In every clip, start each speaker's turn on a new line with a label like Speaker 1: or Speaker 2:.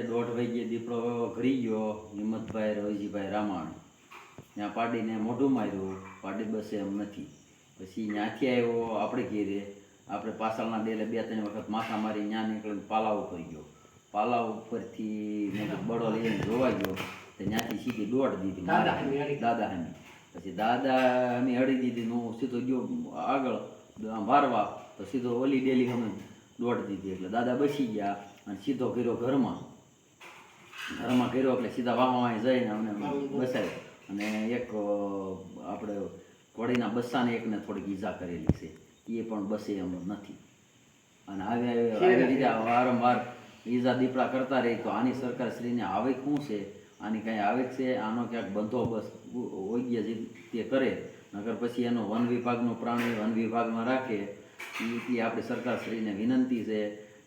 Speaker 1: રીતે દોઢ વાગ્યે દીપડો ઘડી ગયો હિંમતભાઈ રવજીભાઈ રામાણ. ત્યાં પાડીને મોઢું માર્યું પાડી બસે એમ નથી. પછી ત્યાંથી આવ્યો આપણે ઘેરે. આપણે પાછળના ડેલે બે ત્રણ વખત માથા મારી ત્યાં નીકળીને પાલા ઉપર ગયો. પાલા ઉપરથી મેં બળો લઈને જોવા ગયો. તો ત્યાંથી સીધી દોઢ દીધી
Speaker 2: દાદા હામી
Speaker 1: પછી દાદા હામી અડી દીધી ને હું સીધો ગયો આગળ વારવા. તો સીધો ઓલી ડેલી અમે દોડ દીધી. એટલે દાદા બસી ગયા અને સીધો કર્યો ઘરમાં. ઘરમાં કર્યો એટલે સીધા વાહમાં જઈને અમને બસાવ્યો અને એક આપણે કોળીના બસ્સાને એકને થોડીક ઈજા કરેલી છે. એ પણ બસે એમ નથી. અને આવી રીતે વારંવાર ઈજા દીપડા કરતા રહી તો આની સરકાર શ્રીને આવે શું છે? આની કાંઈ આવે છે? આનો ક્યાંક બંદોબસ્ત ઓગ્ય તે કરે. નગર પછી એનો વન વિભાગનો પ્રાણી વન વિભાગમાં રાખે. એ આપણી સરકાર શ્રીને વિનંતી છે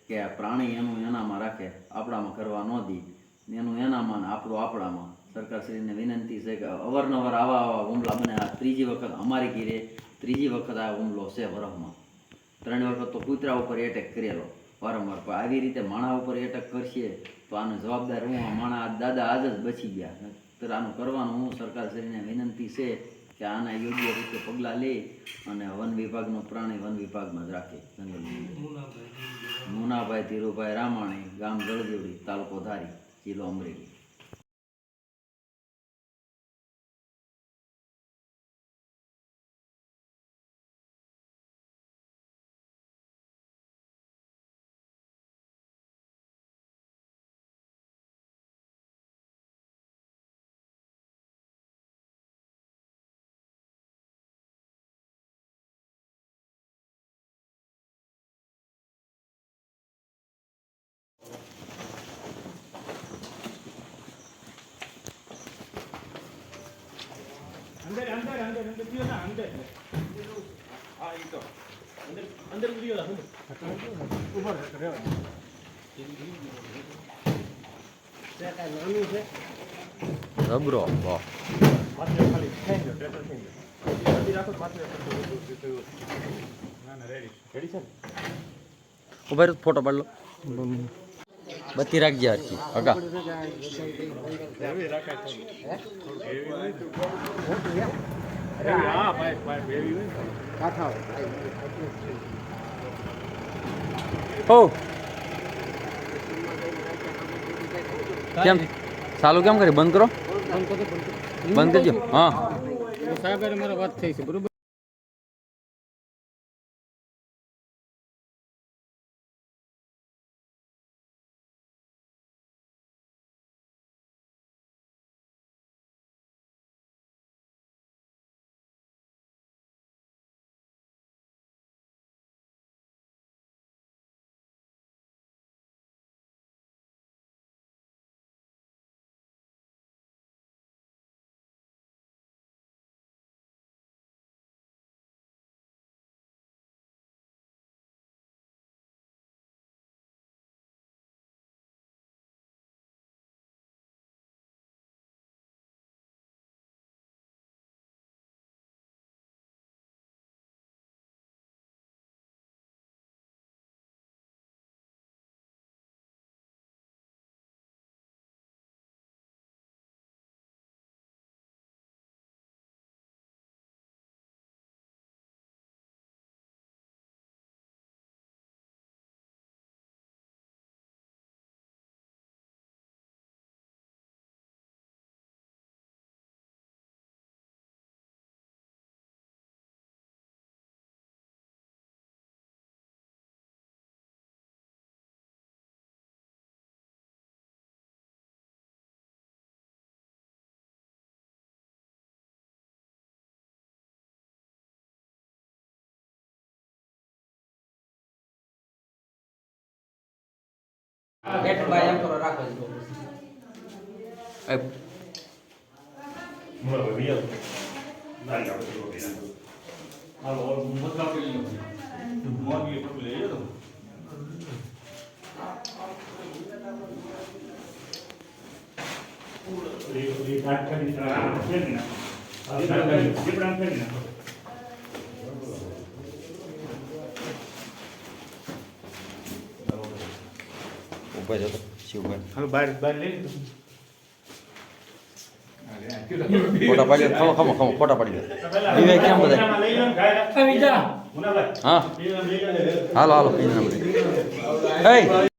Speaker 1: કે પ્રાણી એનું એનામાં રાખે. આપણામાં કરવા ન દી. એનું એનામાં આપણું આપણામાં સરકારશ્રીને વિનંતી છે કે અવારનવાર આવા આવા હુમલા બને. આ ત્રીજી વખત અમારી ઘીરે ત્રીજી વખત આ હુમલો છે વરહમાં. ત્રણ વખત તો કૂતરા ઉપર એટેક કરેલો. વારંવાર પણ આવી રીતે માણા ઉપર એટેક કરશે તો આનો જવાબદાર હું આ માણા દાદા આજ જ બચી ગયા. તો આનું કરવાનું હું સરકારશ્રીને વિનંતી છે કે આના યોગ્ય રીતે પગલાં લે અને વન વિભાગનો પ્રાણી વન વિભાગમાં જ રાખે. જંગલ મુનાભાઈ ધીરુભાઈ રામાણી ગામ જળદેવડી તાલુકો ધારી. y el hombre.
Speaker 3: અંદર અંદર અંદર અંદર દિયો ના અંદર હા એ તો અંદર અંદર
Speaker 2: કાંઈ નાનું છે
Speaker 1: રબરો વાહ
Speaker 3: પાછળ ખાલી થઈ ગયો ટ્રેક્ટર થઈ ગયો બધી રાખો પાછળ ના ના રેડી રેડી છે ને
Speaker 1: ઊભા ફોટો પાડ લો બત્તી રાખજે હરખી હકા ઓ કેમ? ચાલુ કેમ કરી? બંધ કરો? બંધ કરજો. હા.
Speaker 2: સાહેબ મારા વાત થઈ છે બરોબર? બેઠભાઈ એમ કરો રાખો છો
Speaker 1: એ
Speaker 3: બરાબર છે ના આપણે તો રોટી રાખો હાલો ઓર મતલબ કે લ્યો મોગી પર લઈ લો એ ઘાટ કરી આ છે ને આ જીપડા કરી નાખો
Speaker 1: ઊભા જતો. શિવભાઈ
Speaker 3: હાલો બહાર બહાર લઈ લો.
Speaker 1: ફોટા પાડી ખમો ખમો ખમો ફોટા પાડી કેમ બધા હા. હાલો હાલો બધા